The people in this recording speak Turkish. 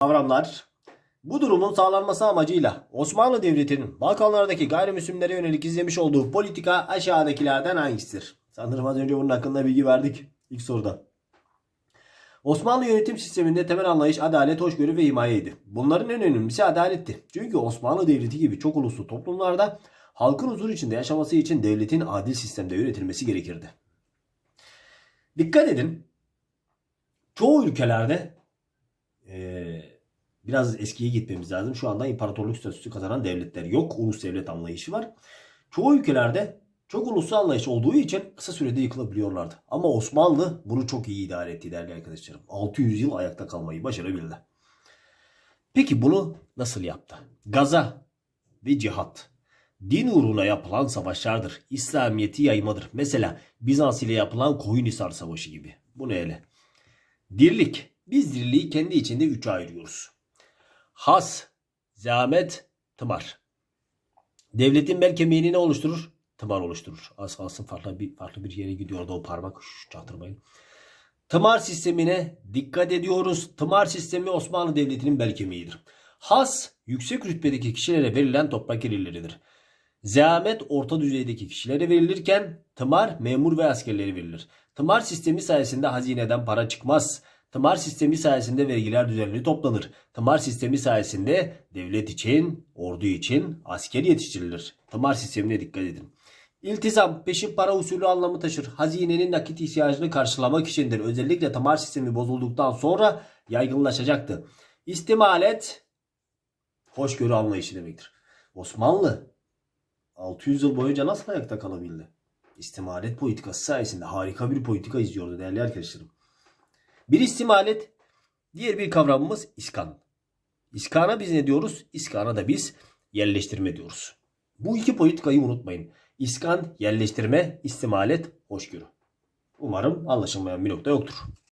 kavramlar bu durumun sağlanması amacıyla Osmanlı Devleti'nin Balkanlardaki gayrimüslimlere yönelik izlemiş olduğu politika aşağıdakilerden hangisidir? Sanırım az önce bunun hakkında bilgi verdik ilk soruda. Osmanlı yönetim sisteminde temel anlayış adalet, hoşgörü ve himayeydi. Bunların en önemlisi adaletti. Çünkü Osmanlı Devleti gibi çok uluslu toplumlarda halkın huzur içinde yaşaması için devletin adil sistemde yönetilmesi gerekirdi. Dikkat edin. Çoğu ülkelerde eee, biraz eskiye gitmemiz lazım. Şu anda imparatorluk statüsü kazanan devletler yok. Ulus devlet anlayışı var. Çoğu ülkelerde çok uluslu anlayış olduğu için kısa sürede yıkılabiliyorlardı. Ama Osmanlı bunu çok iyi idare etti değerli arkadaşlarım. 600 yıl ayakta kalmayı başarabildi. Peki bunu nasıl yaptı? Gaza ve cihat. Din uğruna yapılan savaşlardır. İslamiyet'i yaymadır. Mesela Bizans ile yapılan Koyunhisar Savaşı gibi. Bu ne hele? Dirlik. Biz dirliği kendi içinde üçe ayırıyoruz. Has, zahmet, tımar. Devletin bel kemiğini ne oluşturur? Tımar oluşturur. Az kalsın farklı bir, farklı bir yere gidiyordu o parmak. Şş. Tımar sistemine dikkat ediyoruz. Tımar sistemi Osmanlı Devleti'nin bel kemiğidir. Has, yüksek rütbedeki kişilere verilen toprak gelirleridir. Zahmet orta düzeydeki kişilere verilirken tımar memur ve askerlere verilir. Tımar sistemi sayesinde hazineden para çıkmaz. Tımar sistemi sayesinde vergiler düzenli toplanır. Tımar sistemi sayesinde devlet için, ordu için asker yetiştirilir. Tımar sistemine dikkat edin. İltizam peşin para usulü anlamı taşır. Hazinenin nakit ihtiyacını karşılamak içindir. Özellikle tımar sistemi bozulduktan sonra yaygınlaşacaktı. İstimalet hoşgörü anlayışı demektir. Osmanlı 600 yıl boyunca nasıl ayakta kalabildi? İstimalet politikası sayesinde harika bir politika izliyordu değerli arkadaşlarım. Bir istimalet, diğer bir kavramımız iskan. İskana biz ne diyoruz? İskana da biz yerleştirme diyoruz. Bu iki politikayı unutmayın. İskan, yerleştirme, istimalet, hoşgörü. Umarım anlaşılmayan bir nokta yoktur.